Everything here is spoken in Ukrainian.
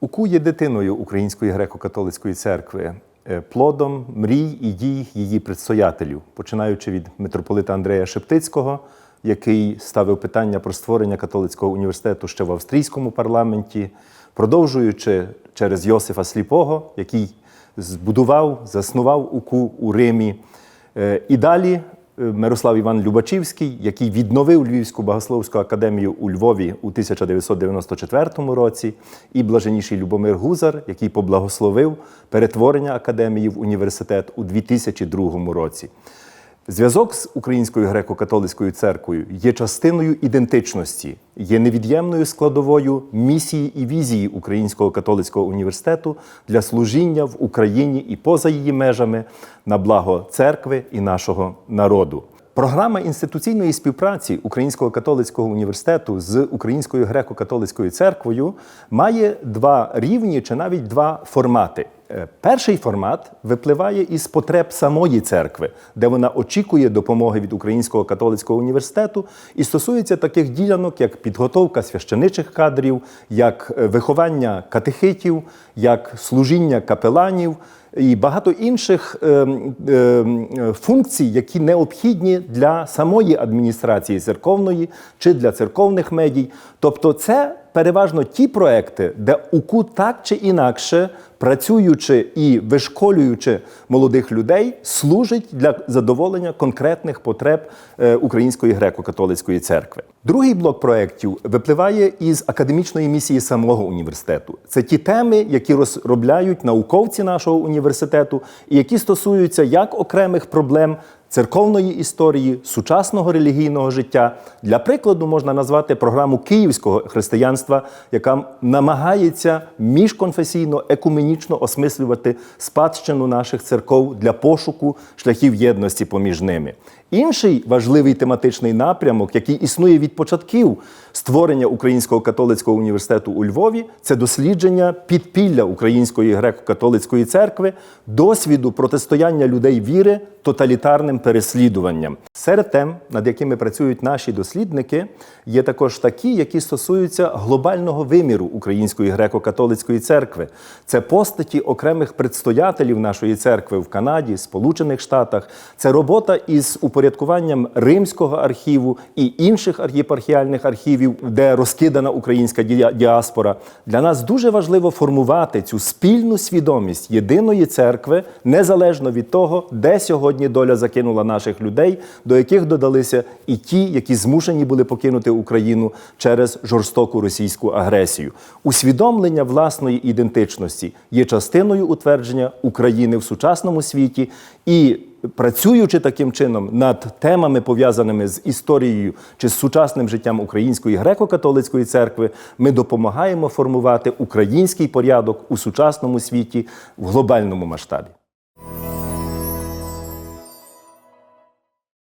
УКУ є дитиною Української греко-католицької церкви, е, плодом мрій і дій її предстоятелів, починаючи від митрополита Андрея Шептицького, який ставив питання про створення католицького університету ще в австрійському парламенті, продовжуючи через Йосифа Сліпого, який збудував, заснував УКУ у Римі. Е, І далі Мирослав Іван Любачівський, який відновив Львівську богословську академію у Львові у 1994 році, і блаженіший Любомир Гузар, який поблагословив перетворення академії в університет у 2002 році. Зв'язок з Українською греко-католицькою церквою є частиною ідентичності, є невід'ємною складовою місії і візії Українського католицького університету для служіння в Україні і поза її межами на благо церкви і нашого народу. Програма інституційної співпраці Українського католицького університету з Українською греко-католицькою церквою має два рівні чи навіть два формати. Е, Перший формат випливає із потреб самої церкви, де вона очікує допомоги від Українського католицького університету і стосується таких ділянок, як підготовка священичих кадрів, як е, виховання катехитів, як служіння капеланів і багато інших е, е, е, функцій, які необхідні для самої адміністрації церковної чи для церковних медій. Тобто, це переважно ті проекти, де УКУ так чи інакше, працюючи і вишколюючи молодих людей, служить для задоволення конкретних потреб е, Української греко-католицької церкви. Другий блок проєктів випливає із академічної місії самого університету. Це ті теми, які розробляють науковці нашого університету, і які стосуються як окремих проблем церковної історії, сучасного релігійного життя. Для прикладу можна назвати програму київського християнства, яка намагається міжконфесійно, екуменічно осмислювати спадщину наших церков для пошуку шляхів єдності поміж ними. Інший важливий тематичний напрямок, який існує від початків створення Українського католицького університету у Львові, це дослідження підпілля Української греко-католицької церкви, досвіду протистояння людей віри тоталітарним переслідуванням. Серед тем, над якими працюють наші дослідники, є також такі, які стосуються глобального виміру Української греко-католицької церкви. Це постаті окремих предстоятелів нашої церкви в Канаді, Сполучених Штатах. Це робота із упорядкуванням Римського архіву і інших єпархіальних архівів, де розкидана українська діаспора. Для нас дуже важливо формувати цю спільну свідомість єдиної церкви, незалежно від того, де сьогодні доля закинула наших людей, до яких додалися і ті, які змушені були покинути Україну через жорстоку російську агресію. Усвідомлення власної ідентичності є частиною утвердження України в сучасному світі і. Працюючи таким чином над темами, пов'язаними з історією чи з сучасним життям Української греко-католицької церкви, ми допомагаємо формувати український порядок у сучасному світі в глобальному масштабі.